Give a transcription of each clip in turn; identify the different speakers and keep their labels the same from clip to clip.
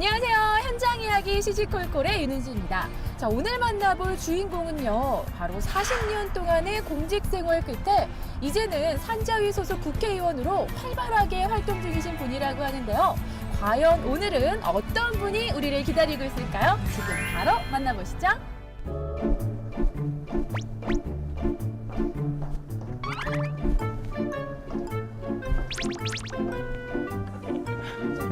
Speaker 1: 안녕하세요. 현장 이야기 시시콜콜의 윤은지입니다. 자, 오늘 만나볼 주인공은요. 바로 40년 동안의 공직 생활 끝에 이제는 산자위 소속 국회의원으로 활발하게 활동 중이신 분이라고 하는데요. 과연 오늘은 어떤 분이 우리를 기다리고 있을까요? 지금 바로 만나보시죠.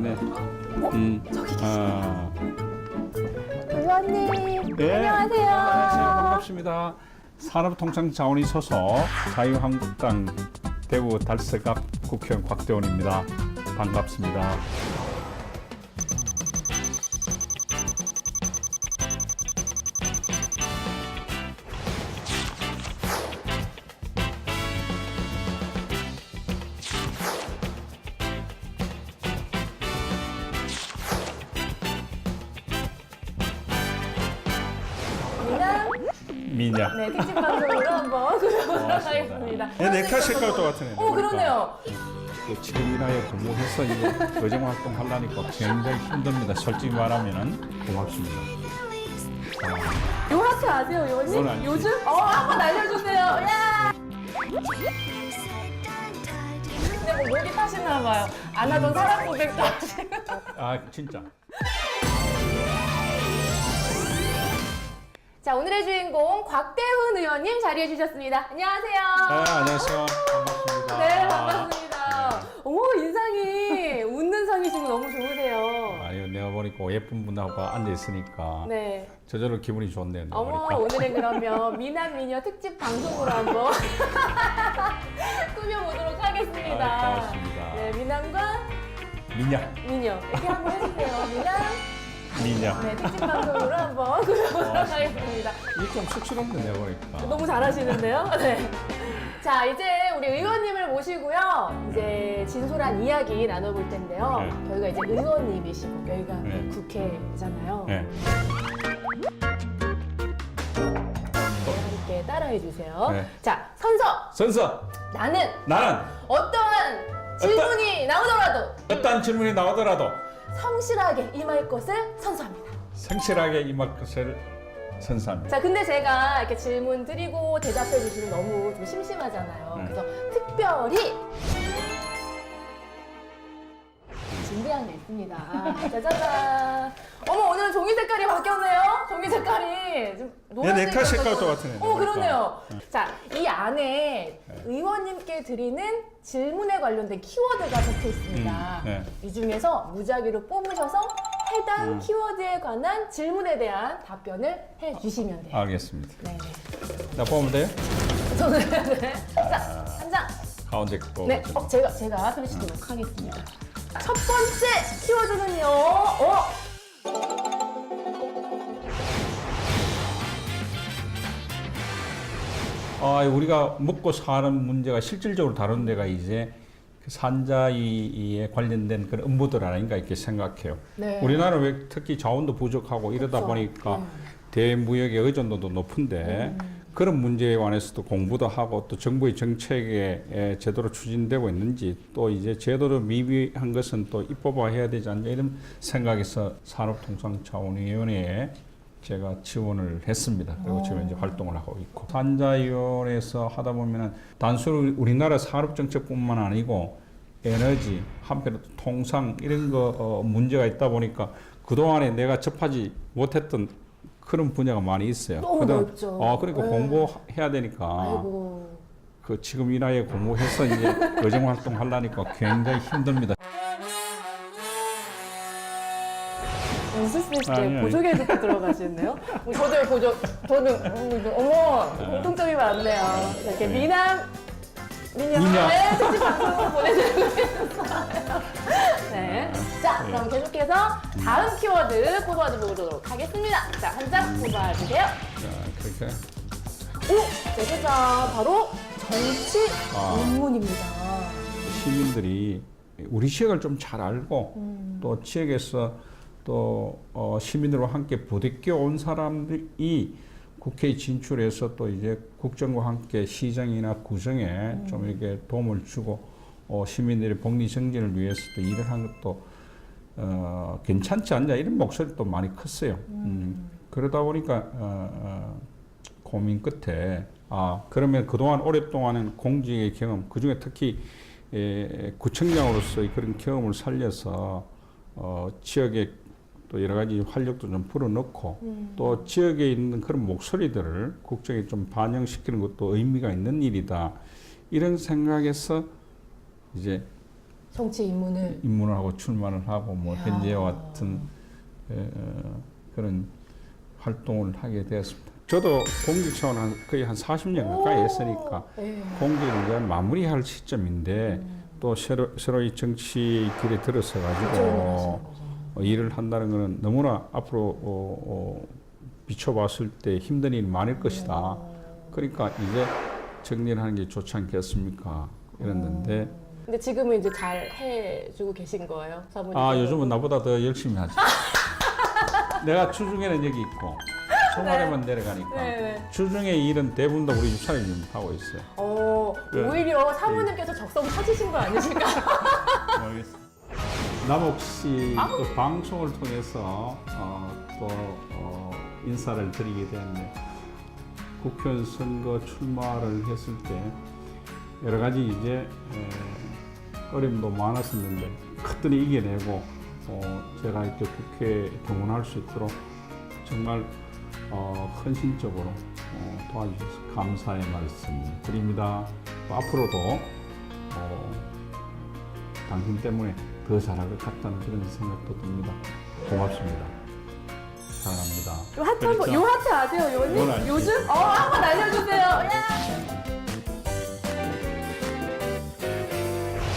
Speaker 2: 그네. 음. 아.
Speaker 1: 의원님,
Speaker 2: 네.
Speaker 1: 안녕하세요.
Speaker 2: 반갑습니다. 산업통상자원이 소속 자유한국당 대구 달서갑 국회의원 곽대원입니다. 반갑습니다. 미냐.
Speaker 1: 네, 특집 방송으로 한번 구경하도록
Speaker 2: 고맙습니다.
Speaker 1: 하겠습니다.
Speaker 2: 네, 내카 색깔 똑같으네.
Speaker 1: 어, 그러네요.
Speaker 2: 또 지금 이나에 근무해서 이제 의정 활동 하려니까 굉장히 힘듭니다. 솔직히 말하면은 고맙습니다.
Speaker 1: 요 하트 아세요,
Speaker 2: 알지.
Speaker 1: 요즘? 어, 한번 알려주세요. 야! 근데 뭐 목이 타시나 봐요. 안 하던 사랑 고백도 하시고.
Speaker 2: 아 진짜.
Speaker 1: 자, 오늘의 주인공 곽대훈 의원님 자리해 주셨습니다. 안녕하세요.
Speaker 2: 네, 안녕하세요. 반갑습니다.
Speaker 1: 네, 반갑습니다. 어머, 인상이 웃는 상이시고 너무 좋으세요.
Speaker 2: 아니요, 내가 보니까 예쁜 분하고 앉아 있으니까
Speaker 1: 네.
Speaker 2: 저절로 기분이 좋네요. 내가
Speaker 1: 어머,
Speaker 2: 보니까.
Speaker 1: 오늘은 그러면 미남 미녀 특집 방송으로 한번 꾸며보도록 하겠습니다.
Speaker 2: 아, 고맙습니다.
Speaker 1: 네, 미남과
Speaker 2: 미냐,
Speaker 1: 미녀. 이렇게 한번 해주세요. 미남,
Speaker 2: 미냐.
Speaker 1: 네, 특집 방송으로 한번 꾸며보도록 하겠습니다.
Speaker 2: 이게 좀 쑥스럽네, 내가 보니까.
Speaker 1: 너무 잘하시는데요? 네. 자, 이제 우리 의원님을 모시고요. 이제 진솔한 이야기 나눠볼 텐데요.
Speaker 2: 네.
Speaker 1: 저희가 이제 의원님이시고, 여기가
Speaker 2: 네.
Speaker 1: 국회잖아요.
Speaker 2: 네.
Speaker 1: 함께 따라해 주세요.
Speaker 2: 네.
Speaker 1: 자, 선서!
Speaker 2: 선서,
Speaker 1: 나는
Speaker 2: 나는
Speaker 1: 어떠한 질문이 나오더라도
Speaker 2: 어떤 질문이 나오더라도
Speaker 1: 성실하게 임할 것을 선서합니다.
Speaker 2: 성실하게 임할 것을 선사합니다.
Speaker 1: 자, 근데 제가 이렇게 질문 드리고 대답해 주시면 너무 좀 심심하잖아요.
Speaker 2: 네.
Speaker 1: 그래서 특별히 있습니다. 짜자잔. 어머, 오늘 종이 색깔이 바뀌었네요. 종이 색깔이. 좀 노란색
Speaker 2: 내 네카 색깔. 똑같으네,
Speaker 1: 어. 그러네요. 자, 이 안에 의원님께 드리는 질문에 관련된 키워드가 적혀 있습니다.
Speaker 2: 음, 네.
Speaker 1: 이 중에서 무작위로 뽑으셔서 해당
Speaker 2: 음.
Speaker 1: 키워드에 관한 질문에 대한 답변을 해 주시면 돼요.
Speaker 2: 알겠습니다.
Speaker 1: 네.
Speaker 2: 나 뽑으면 돼요?
Speaker 1: 저는 네. 자, 한 장.
Speaker 2: 가운데 거.
Speaker 1: 네, 어, 제가 제가 소개시키도록 하겠습니다. 첫 번째 키워드는요. 어,
Speaker 2: 아, 우리가 먹고 사는 문제가 실질적으로 다룬 데가 이제 그 산자위에 관련된 그런 업무들 아닌가 이렇게 생각해요.
Speaker 1: 네.
Speaker 2: 우리나라는 왜 특히 자원도 부족하고 이러다
Speaker 1: 그렇죠.
Speaker 2: 보니까
Speaker 1: 네.
Speaker 2: 대무역의 의존도도 높은데 그런 문제에 관해서도 공부도 하고 또 정부의 정책에 에, 제대로 추진되고 있는지 또 이제 제도로 미비한 것은 또 입법화해야 되지 않냐 이런 생각에서 산업통상자원위원회에 제가 지원을 했습니다. 그리고 지금 이제 활동을 하고 있고 산자위원회에서 하다 보면은 단순히 우리나라 산업 정책뿐만 아니고 에너지 한편으로 또 통상 이런 거 어, 문제가 있다 보니까 그 동안에 내가 접하지 못했던 그런 분야가 많이 있어요.
Speaker 1: 너무
Speaker 2: 그다음-
Speaker 1: 넓죠.
Speaker 2: 어, 그러니까
Speaker 1: 네.
Speaker 2: 공부해야 되니까
Speaker 1: 아이고.
Speaker 2: 그 지금 이 나이에 공부해서 이제 의정 활동 하려니까 굉장히 힘듭니다.
Speaker 1: 때
Speaker 2: 아니.
Speaker 1: 보조개 듣고 들어가시네요. 저도 보조, 저는 음, 어머 공통점이 많네요. 이렇게 미남
Speaker 2: 미녀.
Speaker 1: 네, 특집 방송으로 보내드리고 있어요. 네. 자, 그럼 계속해서 다음 키워드 뽑아보도록 하겠습니다. 자, 한 장 뽑아주세요.
Speaker 2: 자, 그렇게
Speaker 1: 오, 짜자잔, 바로 정치
Speaker 2: 아.
Speaker 1: 논문입니다.
Speaker 2: 시민들이 우리 지역을 좀 잘 알고
Speaker 1: 음.
Speaker 2: 또 지역에서 또 어, 시민들과 함께 부대껴 온 사람들이 국회에 진출해서 또 이제 국정과 함께 시정이나 구정에
Speaker 1: 음.
Speaker 2: 좀 이렇게 도움을 주고 어, 시민들의 복리 정진을 위해서 또 일을 한 것도 어, 괜찮지 않냐 이런 목소리도 많이 컸어요. 음, 그러다 보니까 어, 어, 고민 끝에 아 그러면 그동안 오랫동안은 공직의 경험 그중에 특히 에, 구청장으로서의 그런 경험을 살려서 어, 지역에 또 여러 가지 활력도 좀 불어넣고 또 지역에 있는 그런 목소리들을 국정에 좀 반영시키는 것도 의미가 있는 일이다 이런 생각에서 이제
Speaker 3: 정치 입문을
Speaker 2: 입문을 하고 출마를 하고 뭐
Speaker 3: 이야.
Speaker 2: 현재와 같은 어, 그런 활동을 하게 되었습니다. 저도 공직 생활 한 거의 한 40년 가까이 했으니까
Speaker 3: 네.
Speaker 2: 공직을 이제 마무리할 시점인데 또 새로 새로 이 정치 길에 들어서 가지고 어, 일을 한다는 것은 너무나 앞으로 어, 어, 비춰봤을 때 힘든 일이 많을 것이다. 그러니까 이제 정리를 하는 게 좋지 않겠습니까? 이랬는데
Speaker 1: 근데 지금은 이제 잘 해주고 계신 거예요, 사모님?
Speaker 2: 아 요즘은 나보다 더 열심히 하지. 내가 주중에는 여기 있고 주말에만 내려가니까
Speaker 1: 네 네.
Speaker 2: 주중에 일은 대부분 다 우리 집사람이 좀 하고 있어요.
Speaker 1: 어,
Speaker 2: 네.
Speaker 1: 오히려 사모님께서 적성 찾으신 거 아니실까요?
Speaker 2: 남옥 씨또 방송을 통해서 어, 또 어, 인사를 드리게 되는데 국회의원 선거 출마를 했을 때 여러 가지 이제 에, 어려움도 많았었는데 커튼이 이겨내고 어, 제가 이렇게 국회에 동원할 수 있도록 정말 어, 헌신적으로 어, 도와주셔서 감사의 말씀 드립니다. 또 앞으로도 어, 당신 때문에 더 잘할 것 같다는 그런 생각도 듭니다. 고맙습니다. 사랑합니다.
Speaker 1: 요 하트 한 번,
Speaker 2: 그렇죠.
Speaker 1: 요 하트 아세요, 요원님?
Speaker 2: 알죠.
Speaker 1: 요즘? 어, 한 번 알려주세요. 야!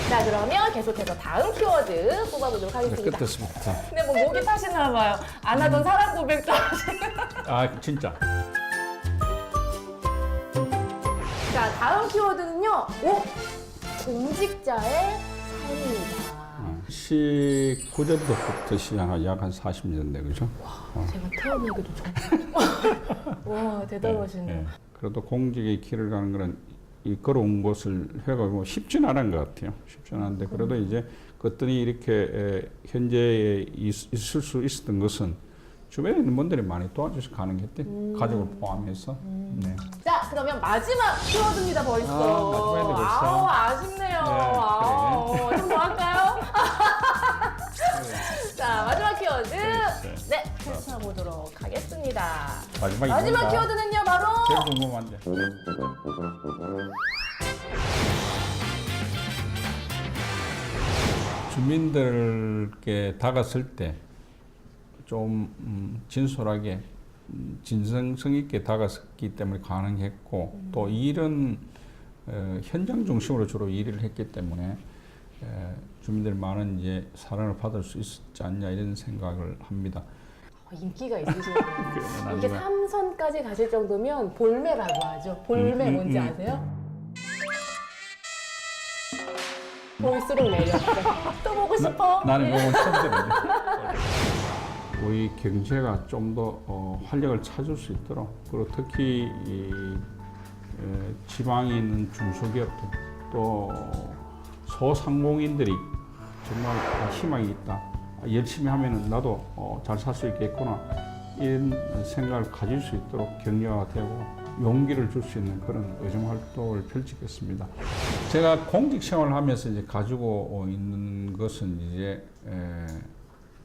Speaker 1: 자, 그러면 계속해서 다음 키워드 뽑아보도록
Speaker 2: 네,
Speaker 1: 하겠습니다.
Speaker 2: 끝에서부터.
Speaker 1: 근데 뭐 목이 타시나 봐요. 안 하던 사랑 고백도 하시고.
Speaker 2: 아 진짜.
Speaker 1: 자, 다음 키워드는요. 오! 공직자의 삶입니다.
Speaker 2: 어, 19년도부터 시작한 약한 40년 돼 그죠?
Speaker 1: 제가 태어나기도 전. 와, 대단하시네요.
Speaker 2: 네, 네. 그래도 공직의 길을 가는 거는 이 걸어온 것을 해가고 쉽진 않은 것 같아요. 쉽진 않은데 그래도 이제 그것들이 이렇게 에, 현재에 있, 있을 수 있었던 것은 주변에 있는 분들이 많이 도와주셔서 가능했대. 가족을 포함해서. 네.
Speaker 1: 자, 그러면 마지막 키워드입니다, 벌써.
Speaker 2: 아, 마지막인데 벌써.
Speaker 1: 아우, 아쉽네요. 아우, 좀더 할까요? 자, 마지막 키워드.
Speaker 2: 네.
Speaker 1: 네, 펼쳐보도록 하겠습니다.
Speaker 2: 마지막이
Speaker 1: 마지막
Speaker 2: 뭔가
Speaker 1: 키워드는요, 바로.
Speaker 2: 제일 궁금한데. 주민들께 다가설 때좀 음, 진솔하게 음, 진정성 있게 다가섰기 때문에 가능했고 또 일은 어, 현장 중심으로 주로 일을 했기 때문에 에, 주민들 많은 이제 사랑을 받을 수 있었지 않냐 이런 생각을 합니다.
Speaker 1: 어, 인기가 있으시네요.
Speaker 2: 그러면
Speaker 1: 이게 삼선까지 가실 정도면 볼매라고 하죠. 볼매
Speaker 2: 음, 음,
Speaker 1: 뭔지
Speaker 2: 음.
Speaker 1: 아세요? 볼수록 매력적. 또 보고 싶어.
Speaker 2: 나는 그거 처음 들었네. 우리 경제가 좀더 어, 활력을 찾을 수 있도록 그리고 특히 이, 에, 지방에 있는 중소기업들 또 소상공인들이 정말 아, 희망이 있다. 아, 열심히 하면은 나도 어, 잘살 수 있겠구나. 이런 생각을 가질 수 있도록 격려가 되고 용기를 줄 수 있는 그런 의정 활동을 펼치겠습니다. 제가 공직 생활을 하면서 이제 가지고 있는 것은 이제 에,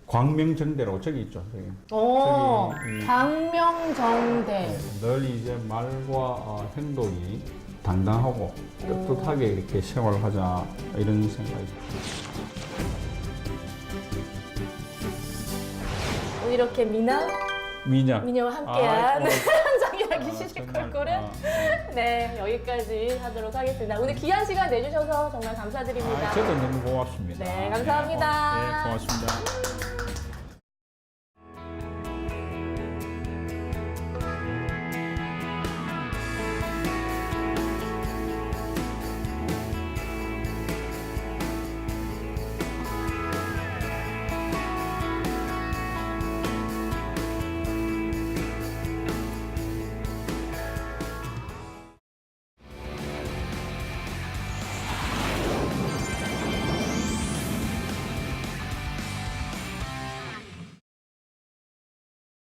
Speaker 2: 광명정대로 저기 있죠. 저기.
Speaker 1: 어,
Speaker 2: 저기, 이-
Speaker 1: 광명정대.
Speaker 2: 네, 늘 이제 말과 어, 행동이 당당하고 떳떳하게 이렇게 생활을 하자 이런 생각이
Speaker 1: 오늘 이렇게 미나,
Speaker 2: 미녀
Speaker 1: 미녀와
Speaker 2: 아,
Speaker 1: 함께한
Speaker 2: 고맙습니다.
Speaker 1: 현장 이야기
Speaker 2: 아,
Speaker 1: 시식 콜콜은
Speaker 2: 아,
Speaker 1: 네, 여기까지 하도록 하겠습니다. 오늘 귀한 시간 내주셔서 정말 감사드립니다.
Speaker 2: 아, 저도 너무 고맙습니다.
Speaker 1: 네, 감사합니다.
Speaker 2: 네, 고맙습니다.